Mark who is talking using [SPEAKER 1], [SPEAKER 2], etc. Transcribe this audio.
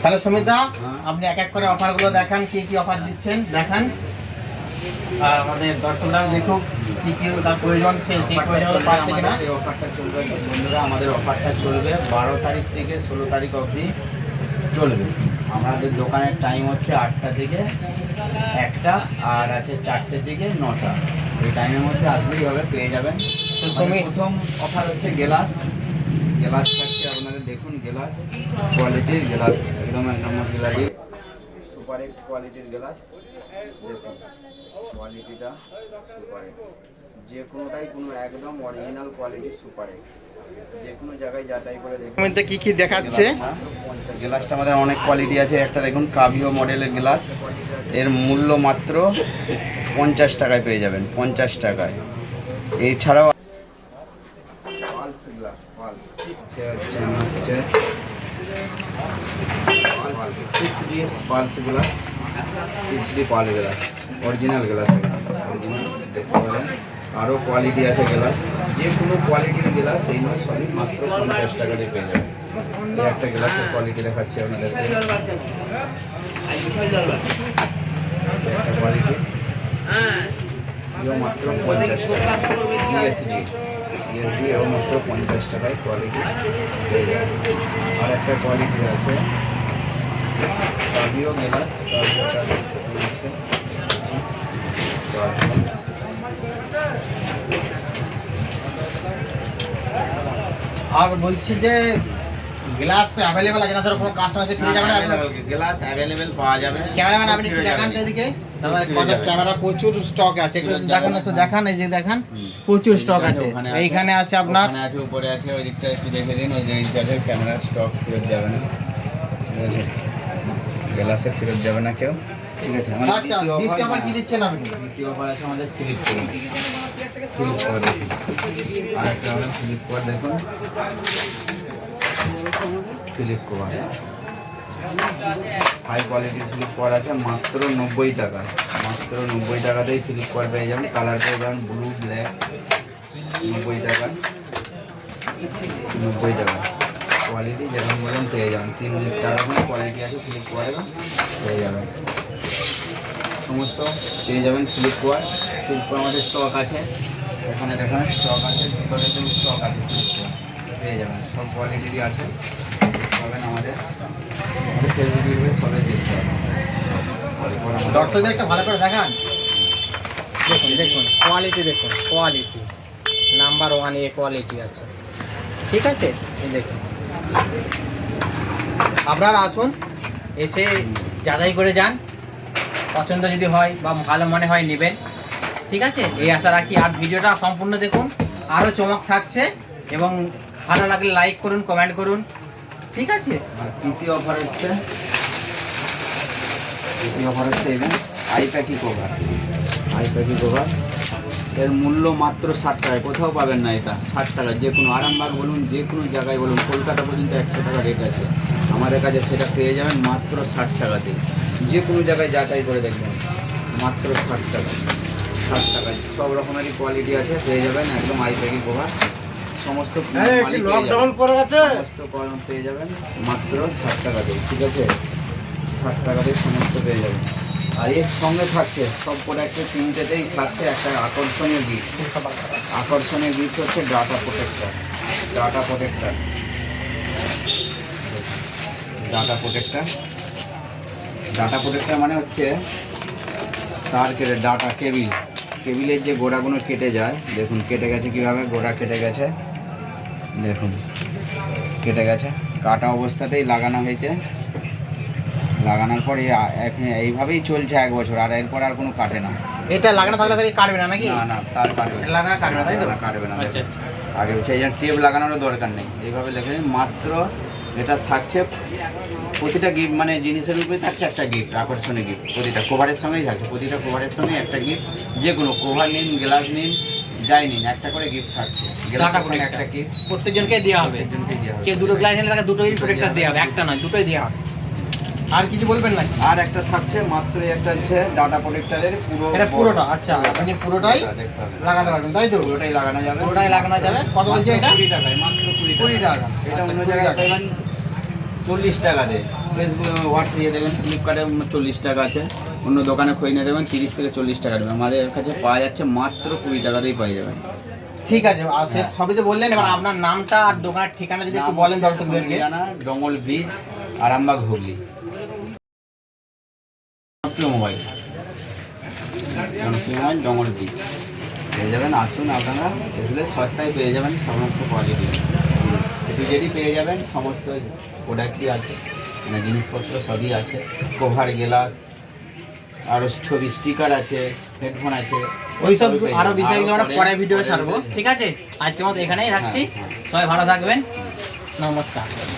[SPEAKER 1] তাহলে সুমিতা। আপনি এক এক করে অফারগুলো দেখান কি কি অফার দিচ্ছেন দেখান। আর আমাদের দর্শকরাও দেখুক কি কি তার প্রয়োজন সে সেই প্রয়োজন পাচ্ছে কিনা।
[SPEAKER 2] এই অফারটা চলবে বন্ধুরা আমাদের অফারটা চলবে। বারো তারিখ থেকে ষোলো তারিখ অবধি চলবে। আমাদের দোকানের টাইম হচ্ছে আটটা থেকে একটা আর আছে চারটে থেকে নটা। এই টাইমের মধ্যে আসলেই হবে পেয়ে যাবেন।
[SPEAKER 1] তো
[SPEAKER 2] প্রথম অফার হচ্ছে গেলাস। গেলাস আপনাদের দেখুন গেলাস কোয়ালিটির গেলাস একদম এক নম্বর গ্যালারি সুপার এক্স কোয়ালিটির গেলাস দেখুন কোয়ালিটিটা সুপার এক্স যে কোনোটাই কোনো একদম অরিজিনাল কোয়ালিটি সুপার এক্স যে কোনো জায়গায় যাচাই করে দেখুন।
[SPEAKER 1] মধ্যে কি কি দেখাচ্ছে?
[SPEAKER 2] গ্লাসটা আমাদের অনেক কোয়ালিটি আছে। একটা দেখুন কাভিও মডেলের গ্লাস। এর মূল্য মাত্র পঞ্চাশ টাকায় পেয়ে যাবেন পঞ্চাশ টাকায়। এছাড়াও গ্লাস পালস হচ্ছে six D plus glass six D পাল গ্লাস অরিজিনাল গ্লাস অরিজিনাল দেখতে পারেন আরও কোয়ালিটি আছে গ্লাস যে কোনো কোয়ালিটির গ্লাস এই নয় সবই মাত্র পঞ্চাশ টাকা দিয়ে পেয়ে যাবেন এই একটা গ্লাসের কোয়ালিটি দেখাচ্ছি আপনাদেরকে একটা কোয়ালিটি এও মাত্র পঞ্চাশ টাকা ইএসডি ইএসডি এও মাত্র পঞ্চাশ টাকায় কোয়ালিটি পেয়ে যাবেন আর একটা কোয়ালিটি আছে কাভিও গ্লাস আছে।
[SPEAKER 1] আর বলছি যে গ্লাস তো অ্যাভেলেবেল আছে না স্যার কোনো কাস্টমার ফিরে যাবে না?
[SPEAKER 2] গ্লাস অ্যাভেলেবেল পাওয়া যাবে।
[SPEAKER 1] ক্যামেরাম্যান আপনি দেখান তো এদিকে।
[SPEAKER 2] যাবে।
[SPEAKER 1] ক্যামেরা? প্রচুর স্টক আছে। দেখান একটু দেখান এই যে দেখান। প্রচুর স্টক আছে। এইখানে আছে আপনার?
[SPEAKER 2] আছে উপরে আছে ওই দিকটা একটু দেখে দিন ওই দিকটা ক্যামেরা স্টক ফেরত যাবে না। ঠিক আছে? গ্লাসে ফেরত যাবে না কেউ। ঠিক আছে আমাদের দ্বিতীয়
[SPEAKER 1] দ্বিতীয়
[SPEAKER 2] offer-
[SPEAKER 1] আবার কি দিচ্ছেন আপনি?
[SPEAKER 2] দ্বিতীয় অফার আছে আমাদের ফ্লিপ করে ফ্লিপ করে আর একটা ফ্লিপ করে দেখুন। ফ্লিপ কভার হাই কোয়ালিটির ফ্লিপ কভার আছে, মাত্র নব্বই টাকা। মাত্র নব্বই টাকাতেই ফ্লিপ কভার পেয়ে যাবেন। কালার পেয়ে যাবেন ব্লু ব্ল্যাক নব্বই টাকা। নব্বই টাকা। কোয়ালিটি যেরকম বলবেন পেয়ে যাবেন। তিন চার রকম কোয়ালিটি আছে ফ্লিপ পেয়ে যাবেন। সমস্ত পেয়ে যাবেন ফ্লিপকার্ট ফ্লিপকার্ট আমাদের স্টক আছে। এখানে দেখেন স্টক আছে স্টক আছে পেয়ে যাবেন। সব কোয়ালিটিরই আছে। পাবেন আমাদের। আমাদের ফেসবুক ইউটিউবে সবাই দেখতে তারপর
[SPEAKER 1] দর্শকদের একটা ভালো করে দেখান। দেখুন দেখুন কোয়ালিটি দেখুন quality number one A quality আছে। ঠিক আছে? দেখুন। আপনারা আসুন, এসে যাচাই করে যান। পছন্দ যদি হয় বা ভালো মনে হয় নেবেন। ঠিক আছে? এই আশা রাখি আর ভিডিওটা সম্পূর্ণ দেখুন। আরও চমক থাকছে এবং ভালো লাগলে লাইক করুন কমেন্ট করুন। ঠিক আছে?
[SPEAKER 2] আর তৃতীয় অফার হচ্ছে তৃতীয় অফার হচ্ছে এই আই প্যাকি কভার আই প্যাকি কভার এর মূল্য মাত্র ষাট টাকায়। কোথাও পাবেন না এটা, ষাট টাকা। যে কোনো আরামবাগ বলুন, যে কোনো জায়গায় বলুন, কলকাতা পর্যন্ত একশো টাকা রেট আছে। আমাদের কাছে সেটা পেয়ে যাবেন মাত্র ষাট টাকাতে। যে কোনো জায়গায় যাচাই করে দেখবেন। মাত্র ষাট টাকা ষাট টাকায়। সব রকমেরই কোয়ালিটি আছে, পেয়ে যাবেন একদম আই প্যাকি কভার সমস্ত মালিক পেয়ে যাবেন। সমস্ত কলম পেয়ে যাবেন। মাত্র ষাট টাকাতে ঠিক আছে? ষাট টাকাতে সমস্ত পেয়ে যাবেন। আর এর সঙ্গে থাকছে সব প্রোডাক্টের তিনটেতেই থাকছে একটা আকর্ষণীয় গিফট আকর্ষণীয় গিফট হচ্ছে data protector data protector data protector data protector মানে হচ্ছে তার কেটে ডাটা কেবিল। কেবিলের যে গোড়াগুলো কেটে যায় দেখুন কেটে গেছে কীভাবে? গোড়া কেটে গেছে। দেখুন কেটে গেছে। কাটা অবস্থাতেই লাগানো হয়েছে। লাগানোর পরে এইভাবেই চলছে এক বছর আর এরপর আর কোনো কাটে না।
[SPEAKER 1] এটা লাগানো থাকলে তাহলে কাটবে না নাকি?
[SPEAKER 2] না না তার কাটবে না।
[SPEAKER 1] লাগানো কাটবে না তাই তো?
[SPEAKER 2] কাটবে না
[SPEAKER 1] আচ্ছা
[SPEAKER 2] দেখুন। আগে হচ্ছে টেপ লাগানোরও দরকার নেই। এইভাবে লেখে মাত্র এটা থাকছে প্রতিটা গিফট মানে জিনিসের উপরে থাকছে একটা গিফট আকর্ষণীয় গিফট। প্রতিটা কভারের সঙ্গেই থাকছে। প্রতিটা কভারের সঙ্গে একটা গিফট যে কোনো কভার নিন গ্লাস নিন যাই নিন একটা করে গিফট থাকছে। একটা গিফট
[SPEAKER 1] প্রত্যেকজনকে দেওয়া হবে। কে দুটো গ্লাস নিলে তাকে দুটোই প্রোটেক্টর দেওয়া হবে একটা নয় দুটোই দেওয়া হবে। আর কিছু বলবেন নাকি?
[SPEAKER 2] আর একটা থাকছে মাত্র একটা হচ্ছে ডাটা প্রোটেক্টরের পুরো
[SPEAKER 1] এটা পুরোটা আচ্ছা আপনি পুরোটাই। লাগাতে পারবেন তাই তো?
[SPEAKER 2] পুরোটাই লাগানো যাবে।
[SPEAKER 1] পুরোটাই লাগানো যাবে। কত বলছে এটা?
[SPEAKER 2] কুড়ি টাকায় মাত্র কুড়ি
[SPEAKER 1] কুড়ি টাকা।
[SPEAKER 2] এটা
[SPEAKER 1] আচ্ছা,
[SPEAKER 2] অন্য জায়গায় পাবেন চল্লিশ টাকাতে ফেসবুক হোয়াটসঅ্যাপ দিয়ে দেবেন ফ্লিপকার্টে চল্লিশ টাকা আছে। অন্য দোকানে খোঁজ নিয়ে দেবেন তিরিশ থেকে চল্লিশ টাকা দেবেন আমাদের কাছে পাওয়া যাচ্ছে মাত্র কুড়ি টাকাতেই পাওয়া যাবেন
[SPEAKER 1] ঠিক আছে
[SPEAKER 2] হ্যাঁ।
[SPEAKER 1] সবই তো বললেন এবার আপনার নামটা আর দোকানের ঠিকানা যদি একটু বলেন দর্শকদেরকে।
[SPEAKER 2] Dongle bridge Arambagh Hooghly. Mobile mobile dongle bridge. পেয়ে যাবেন আসুন আপনারা এসলে সস্তায় পেয়ে যাবেন সমস্ত কোয়ালিটি একটু পেয়ে যাবেন সমস্ত প্রোডাক্টই আছে মানে জিনিসপত্র সবই আছে কভার গ্লাস আরও ছবি স্টিকার আছে হেডফোন আছে
[SPEAKER 1] ওইসব
[SPEAKER 2] আরও।
[SPEAKER 1] বিষয়গুলো আমরা
[SPEAKER 2] পরে-
[SPEAKER 1] ভিডিও ছাড়বো ঠিক আছে? আজকের মতো এখানেই রাখছি।
[SPEAKER 2] হ্যাঁ, হ্যাঁ।
[SPEAKER 1] সবাই ভালো থাকবেন। নমস্কার।